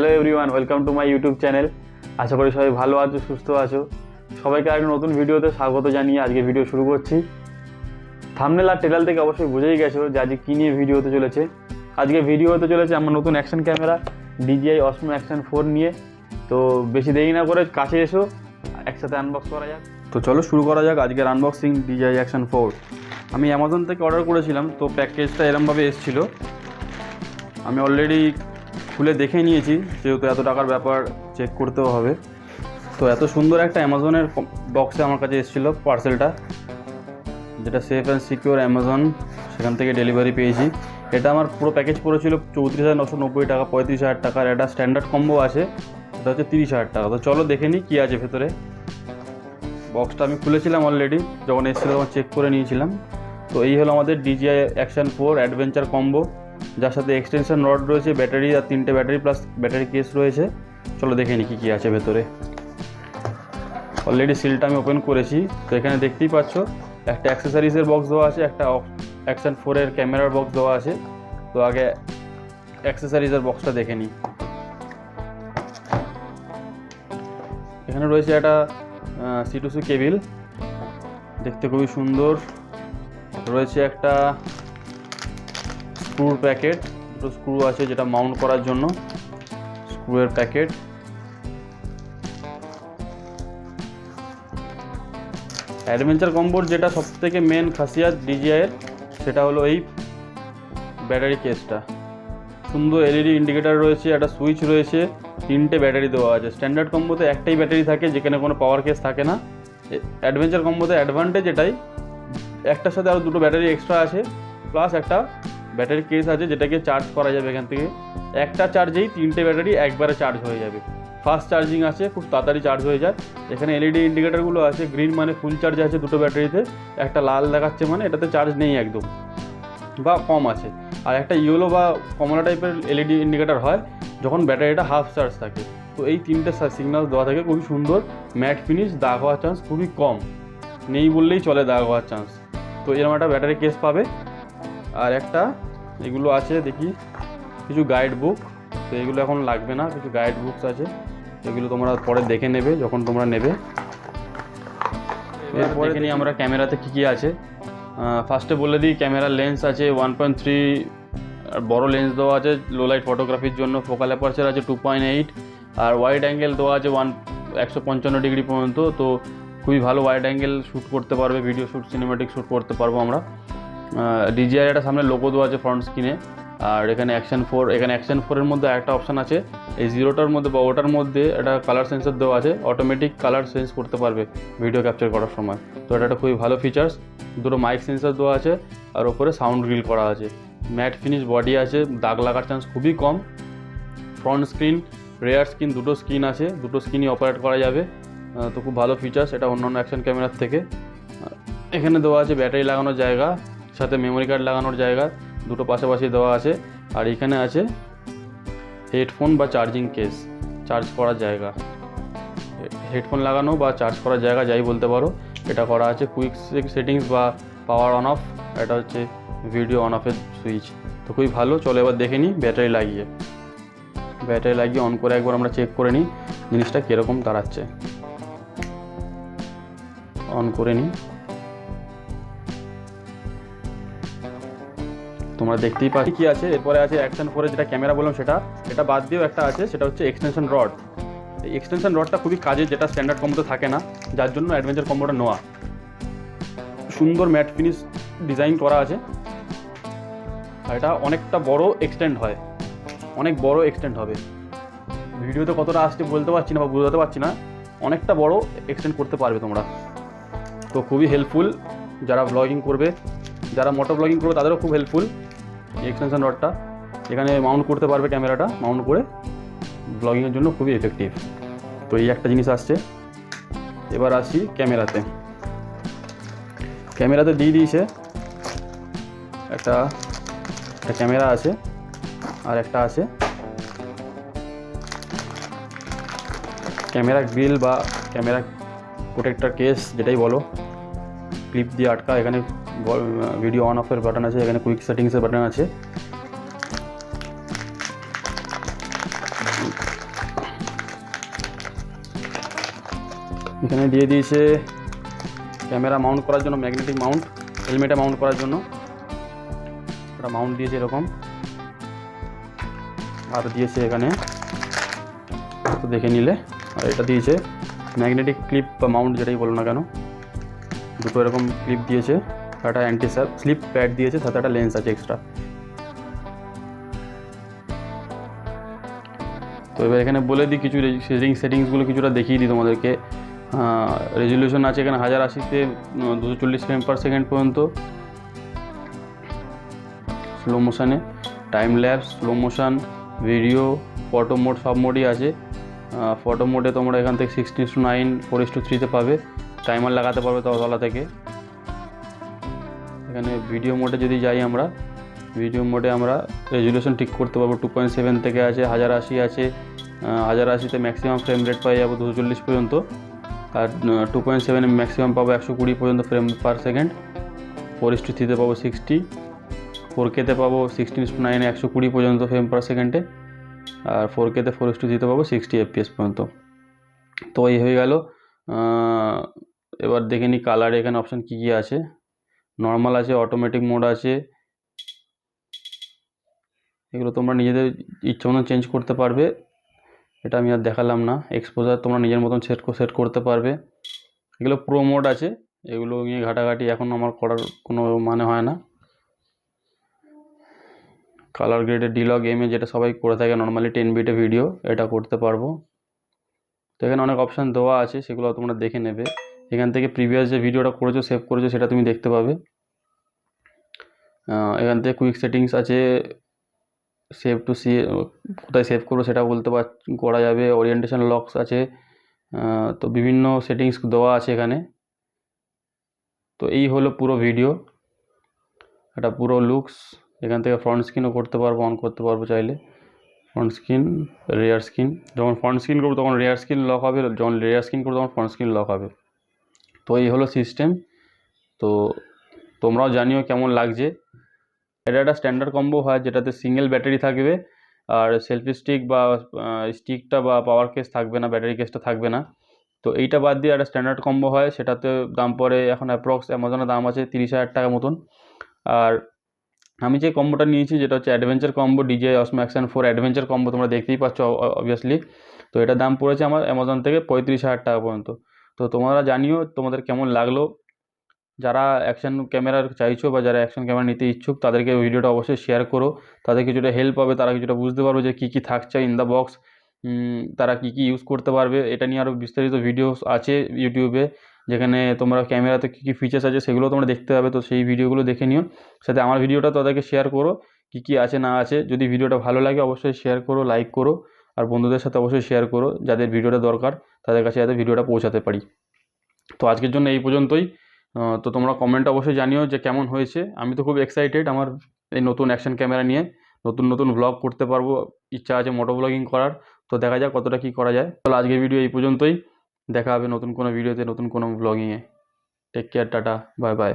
Hello everyone welcome to my YouTube channel আশা করি সবাই ভালো আছো, সুস্থ আছো। সবাইকে আর নতুন ভিডিওতে স্বাগত জানিয়ে আজকে ভিডিও শুরু করছি। থামনেল আর টেলাল থেকে অবশ্যই বুঝেই গেছো যে আজকে কী নিয়ে ভিডিও হতে চলেছে। আজকে ভিডিও হতে চলেছে আমার নতুন action camera DJI Osmo action four নিয়ে। তো বেশি দেরি না করে কাছে এসো, একসাথে আনবক্স করা যাক। তো চলো শুরু করা যাক আজকের আনবক্সিং ডিজিআই অ্যাকশন ফোর আমি অ্যামাজন থেকে অর্ডার করেছিলাম, তো প্যাকেজটা এরমভাবে এসেছিল। আমি অলরেডি খুলে দেখে নিয়েছি, যেহেতু এত টাকার ব্যাপার চেক করতেও হবে। তো এত সুন্দর একটা অ্যামাজনের বক্সে আমার কাছে এসেছিল পার্সেলটা যেটা সেফ অ্যান্ড সিকিওর অ্যামাজন, সেখান থেকে ডেলিভারি পেয়েছি। এটা আমার পুরো প্যাকেজ পড়েছিল চৌত্রিশ হাজার নশো নব্বই টাকা, পঁয়ত্রিশ হাজার টাকার একটা স্ট্যান্ডার্ড কম্বো আছে সেটা হচ্ছে তিরিশ হাজার টাকা। তো চলো দেখে নিই কী আছে ভেতরে। বক্সটা আমি খুলেছিলাম অলরেডি যখন এসেছিল তখন চেক করে নিয়েছিলাম। তো এই হলো আমাদের DJI action four adventure combo যার সাথে এক্সটেনশন রড রয়েছে ব্যাটারি আর তিনটে ব্যাটারি প্লাস ব্যাটারি কেস রয়েছে। চলো দেখে নিই কী কী আছে ভেতরে। অলরেডি সিলটা আমি ওপেন করেছি। তো এখানে দেখতেই পাচ্ছ, একটা অ্যাক্সেসরিজের বক্স দেওয়া আছে, একটা অ্যাকশন ফোরের ক্যামেরার বক্স দেওয়া আছে। তো আগে অ্যাক্সেসরিজের বক্সটা দেখে নিই। এখানে রয়েছে একটা সিটুসি কেবিল দেখতে খুবই সুন্দর। রয়েছে একটা স্ক্রুর প্যাকেট দুটো স্ক্রু আছে যেটা মাউন্ট করার জন্য স্ক্রুয়ের প্যাকেট অ্যাডভেঞ্চার কম্বোর যেটা সবথেকে মেন খাসিয়াত ডিজিআইয়ের সেটা হলো এই ব্যাটারি কেসটা সুন্দর এলইডি ইন্ডিকেটার রয়েছে, একটা সুইচ রয়েছে, তিনটে ব্যাটারি দেওয়া আছে। স্ট্যান্ডার্ড কম্বোতে একটাই ব্যাটারি থাকে, যেখানে কোনো পাওয়ার কেস থাকে না। অ্যাডভেঞ্চার কম্বোতে অ্যাডভান্টেজ এটাই। একটার সাথে আরও দুটো ব্যাটারি এক্সট্রা আছে প্লাস একটা ব্যাটারি কেস আছে, যেটাকে চার্জ করা যাবে এখান থেকে। একটা চার্জেই তিনটে ব্যাটারি একবারে চার্জ হয়ে যাবে। ফাস্ট চার্জিং আছে, খুব তাড়াতাড়ি চার্জ হয়ে যায়। এখানে এলইডি ইন্ডিকেটারগুলো আছে গ্রিন মানে ফুল চার্জ আছে দুটো ব্যাটারিতে। একটা লাল দেখাচ্ছে মানে এটাতে চার্জ নেই একদম, বা কম আছে। আর একটা ইয়েলো বা কমলা টাইপের এলইডি ইন্ডিকেটার হয়, যখন ব্যাটারিটা হাফ চার্জ থাকে। তো এই তিনটে সিগনাল দেওয়া থাকে, খুবই সুন্দর। ম্যাট ফিনিশ দাগ হওয়ার চান্স খুবই কম। নেই বললেই চলে দাগ হওয়ার চান্স তো এরকম একটা ব্যাটারি কেস পাবে। আর একটা এগুলো আছে দেখি। কিছু গাইড বুক তো এগুলো এখন লাগবে না কিছু গাইড বুকস আছে। এগুলো তোমরা পরে দেখে নেবে যখন তোমরা নেবে। এরপরে দেখে নিই। আমরা ক্যামেরাতে কী কী আছে। ফার্স্টে বলে দিই ক্যামেরার লেন্স আছে ওয়ান পয়েন্ট থ্রি বড়ো লেন্স দেওয়া আছে লো লাইট ফটোগ্রাফির জন্য। ফোকাল অ্যাপারচার আছে টু পয়েন্ট এইট আর ওয়াইড অ্যাঙ্গেল দেওয়া আছে ওয়ান একশো পঞ্চান্ন ডিগ্রি পর্যন্ত। তো খুবই ভালো ওয়াইড অ্যাঙ্গেল শ্যুট করতে পারবে ভিডিও শ্যুট সিনেমাটিক শ্যুট করতে পারব আমরা। ডিজিআর একটা সামনে লোগো দেওয়া আছে ফ্রন্ট স্ক্রিনে আর এখানে অ্যাকশন ফোর এখানে অ্যাকশন ফোরের মধ্যে একটা অপশান আছে। এই জিরোটার মধ্যে বা ওটার মধ্যে একটা কালার সেন্সার দেওয়া আছে। অটোমেটিক কালার চেঞ্জ করতে পারবে ভিডিও ক্যাপচার করার সময়। তো এটা একটা খুবই ভালো ফিচার্স দুটো মাইক সেন্সার দেওয়া আছে আর ওপরে সাউন্ড গ্রিল করা আছে। ম্যাট ফিনিশ বডি আছে, দাগ লাগার চান্স খুবই কম। ফ্রন্ট স্ক্রিন রেয়ার স্ক্রিন দুটো স্ক্রিন আছে, দুটো স্ক্রিনই অপারেট করা যাবে। তো খুব ভালো ফিচার্স এটা অন্যান্য অ্যাকশন ক্যামেরার থেকে। এখানে দেওয়া আছে ব্যাটারি লাগানোর জায়গা। সাথে মেমোরি কার্ড লাগানোর জায়গা, দুটো পাশাপাশি দেওয়া আছে। আর এখানে আছে হেডফোন বা চার্জিং কেস চার্জ করার জায়গা। হেডফোন লাগানো বা চার্জ করার জায়গা যাই বলতে পারো, এটা করা আছে কুইক সেটিংস বা পাওয়ার অন অফ এটা হচ্ছে ভিডিও অন অফের সুইচ তো খুবই ভালো, চলো এবার দেখে নিই ব্যাটারি লাগিয়ে। ব্যাটারি লাগিয়ে অন করে একবার আমরা চেক করে নিই, জিনিসটা কীরকম দাঁড়াচ্ছে। অন করে নিই। তোমরা দেখতেই পাচ্ছি কি আছে। এরপরে আছে অ্যাকশন ফোরে যেটা ক্যামেরা বললাম সেটা। এটা বাদ দিয়েও একটা আছে, সেটা হচ্ছে এক্সটেনশন রড এই এক্সটেনশন রডটা খুবই কাজে যেটা স্ট্যান্ডার্ড কম্বোতে থাকে না। যার জন্য অ্যাডভেঞ্চার কম্বোটা নেওয়া। সুন্দর ম্যাট ফিনিশ ডিজাইন করা আছে। আর এটা অনেকটা বড় এক্সটেন্ড হয়। অনেক বড় এক্সটেন্ড হবে। ভিডিওতে কতটা আসছে বলতে পারছি না বা বোঝাতে পারছি না। অনেকটা বড় এক্সটেন্ড করতে পারবে তোমরা। তো খুবই হেল্পফুল যারা ব্লগিং করবে। যারা মোটো ব্লগিং করবে, তাদেরও খুব হেল্পফুল এক্সটেনশন রডটা। এখানে মাউন্ট করতে পারবে ক্যামেরাটা। মাউন্ট করে ব্লগিংয়ের জন্য খুবই এফেক্টিভ তো এই একটা জিনিস আসছে। এবার আসছি ক্যামেরাতে। ক্যামেরাতে দিয়ে দিয়েছে একটা একটা ক্যামেরা আছে আর একটা আছে। ক্যামেরা গ্রিল বা ক্যামেরা প্রোটেক্টর কেস যেটাই বলো। ক্লিপ দিয়ে আটকা, এখানে ভিডিও অন অফের বাটন আছে, এখানে কুইক সেটিংসের বাটন আছে। এখানে দিয়ে দিয়েছে ক্যামেরা মাউন্ট করার জন্য ম্যাগনেটিক মাউন্ট হেলমেটে মাউন্ট করার জন্য। ওটা মাউন্ট দিয়েছে এরকম। আর দিয়েছে এখানে দেখে নিলে। আর এটা দিয়েছে ম্যাগনেটিক ক্লিপ বা মাউন্ট যেটাই বলো না কেন। দুটো এরকম ক্লিপ দিয়েছে, একটা অ্যান্টি স্লিপ প্যাড দিয়েছে, সাথে একটা লেন্স আছে এক্সট্রা তো এবার এখানে বলে দিই কিছু সেটিং সেটিংসগুলো কিছুটা দেখিয়ে দিই তোমাদেরকে। রেজলিউশন আছে এখানে হাজার আশিতে দুশো চল্লিশ ফ্রেম পার সেকেন্ড পর্যন্ত। Slow মোশানে time lapse slow motion video photo mode সব মোডই আছে। ফটো মোডে তোমরা এখান থেকে sixty two nine four two থ্রিতে পাবে। টাইমার লাগাতে পারবে তলা থেকে। এখানে ভিডিও মোডে যদি যাই আমরা ভিডিও মোডে আমরা রেজুলেশন ঠিক করতে পারব। টু পয়েন্ট সেভেন থেকে আছে, হাজার আশি আছে হাজার আশিতে ম্যাক্সিমাম ফ্রেম রেট পাই যাব দুশো চল্লিশ পর্যন্ত। আর টু পয়েন্ট সেভেনে ম্যাক্সিমাম পাবো একশো কুড়ি পর্যন্ত frame per second four is to থ্রিতে পাবো সিক্সটি ফোর কেতে পাবো সিক্সটিন নাইনে একশো কুড়ি পর্যন্ত ফ্রেম পার সেকেন্ডে আর ফোর কেতে ফোর টু থ্রিতে পাবো সিক্সটি এফপিএস পর্যন্ত। তো এই হয়ে গেল এবার দেখে নিই কালার এখানে অপশান কী কী আছে। নর্মাল আছে অটোমেটিক মোড আছে। এগুলো তোমরা নিজেদের ইচ্ছা মতন চেঞ্জ করতে পারবে। এটা আমি আর দেখালাম না। এক্সপোজার তোমরা নিজের মতন সেট সেট করতে পারবে। এগুলো প্রো মোড আছে। এগুলো নিয়ে ঘাটাঘাটি এখন আমার করার কোনো মানে হয় না। কালার গ্রেডের ডিলগ এমে যেটা সবাই করে থাকে নর্মালি টেন বিটে ভিডিও এটা করতে পারব। তো এখানে অনেক অপশান দেওয়া আছে, সেগুলো তোমরা দেখে নেবে। এখান থেকে প্রিভিয়াস যে ভিডিওটা করেছ সেভ করেছ, সেটা তুমি দেখতে পাবে। এখান থেকে কুইক সেটিংস আছে। সেভ টু সি কোথায় সেভ করব সেটা বলতে পার, করা যাবে। ওরিয়েন্টেশন লকস আছে। তো বিভিন্ন সেটিংস দেওয়া আছে এখানে। তো এই হলো পুরো ভিডিও এটা পুরো লুকস এখান থেকে ফ্রন্ট স্ক্রিনও করতে পারব অন করতে পারব চাইলে। ফ্রন্ট স্ক্রিন রেয়ার স্ক্রিন যখন ফ্রন্ট স্ক্রিন করব, তখন রেয়ার স্ক্রিন লক হবে। যখন রেয়ার স্ক্রিন করব, তখন ফ্রন্ট স্ক্রিন লক হবে। তো এই হলো সিস্টেম তো তোমরাও জানিও কেমন লাগছে। এটা একটা স্ট্যান্ডার্ড কম্বো হয়, যেটাতে সিঙ্গেল ব্যাটারি থাকবে। আর সেলফি স্টিক বা স্টিকটা বা পাওয়ার কেস থাকবে না ব্যাটারি কেসটা থাকবে না। তো এইটা বাদ দিয়ে একটা স্ট্যান্ডার্ড কম্বো হয়, সেটাতে দাম পড়ে এখন অ্যাপ্রক্স অ্যামাজনে দাম আছে তিরিশ হাজার টাকা মতন। আর আমি যে কম্বোটা নিয়েছি, যেটা হচ্ছে adventure combo DJI Osmo action four adventure combo তোমরা দেখতেই পাচ্ছ অবভিয়াসলি তো এটার দাম পড়েছে আমার অ্যামাজন থেকে পঁয়ত্রিশ হাজার টাকা পর্যন্ত। তো তোমরা জানিও তোমাদের কেমন লাগল। যারা অ্যাকশন ক্যামেরার চাইছো বা যারা অ্যাকশন ক্যামেরা নিতে ইচ্ছুক, তাদেরকে ভিডিওটা অবশ্যই শেয়ার করো। তাদের কিছুটা হেল্প হবে, তারা কিছুটা বুঝতে পারবে যে কী কী থাকছে ইন দ্য বক্স তারা কী কী ইউজ করতে পারবে। এটা নিয়ে আরও বিস্তারিত ভিডিও আছে ইউটিউবে যেখানে তোমরা ক্যামেরাতে কী কী ফিচার্স আছে সেগুলো তোমরা দেখতে পাবে। তো সেই ভিডিওগুলো দেখে নিও। সাথে আমার ভিডিওটা তাদেরকে শেয়ার করো, কী কী আছে না আছে। যদি ভিডিওটা ভালো লাগে অবশ্যই শেয়ার করো লাইক করো। আর বন্ধুদের সাথে অবশ্যই শেয়ার করো, যাদের ভিডিওটা দরকার। তাদের কাছে যাতে ভিডিওটা পৌঁছাতে পারি। তো আজকের জন্য এই পর্যন্তই। তো তোমরা কমেন্ট অবশ্যই জানিও যে কেমন হয়েছে। আমি তো খুব এক্সাইটেড আমার এই নতুন অ্যাকশন ক্যামেরা নিয়ে। নতুন নতুন ভ্লগ করতে পারব। ইচ্ছা আছে মোটো ব্লগিং করার। তো দেখা যাক কতটা কী করা যায়। তাহলে আজকের ভিডিও এই পর্যন্তই। দেখা হবে নতুন কোনো ভিডিওতে নতুন কোনো ব্লগিংয়ে take care tata bye bye